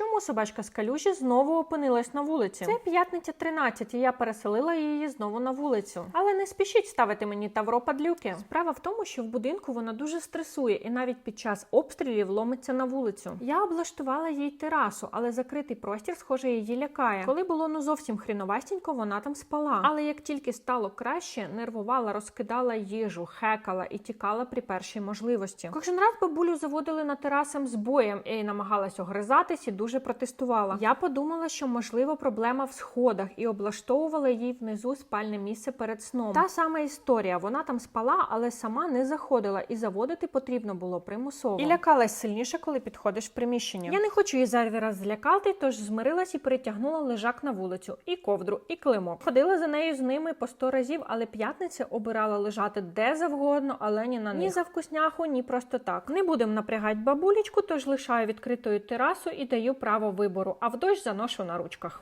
Чому собачка з калюжі знову опинилась на вулиці? Це п'ятниця 13, і я переселила її знову на вулицю. Але не спішіть ставити мені тавро падлюки. Справа в тому, що в будинку вона дуже стресує і навіть під час обстрілів ломиться на вулицю. Я облаштувала їй терасу, але закритий простір, схоже, її лякає. Коли було ну зовсім хріновастенько, вона там спала. Але як тільки стало краще, нервувала, розкидала їжу, хекала і тікала при першій можливості. Кожен раз бабулю заводили на терасам з боєм і намагалась огризатись і дуже протестувала. Я подумала, що можливо проблема в сходах і облаштовувала їй внизу спальне місце перед сном. Та сама історія. Вона там спала, але сама не заходила, і заводити потрібно було примусово. І лякалась сильніше, коли підходиш в приміщення. Я не хочу її зайвий раз злякати, тож змирилась і перетягнула лежак на вулицю, і ковдру, і климок. Ходила за нею з ними по сто разів, але п'ятниця обирала лежати де завгодно, але ні на них. Ні за вкусняху, ні просто так. Не будемо напрягати бабулечку, тож лишаю відкритою терасу і право вибору, а в дощ заношу на ручках.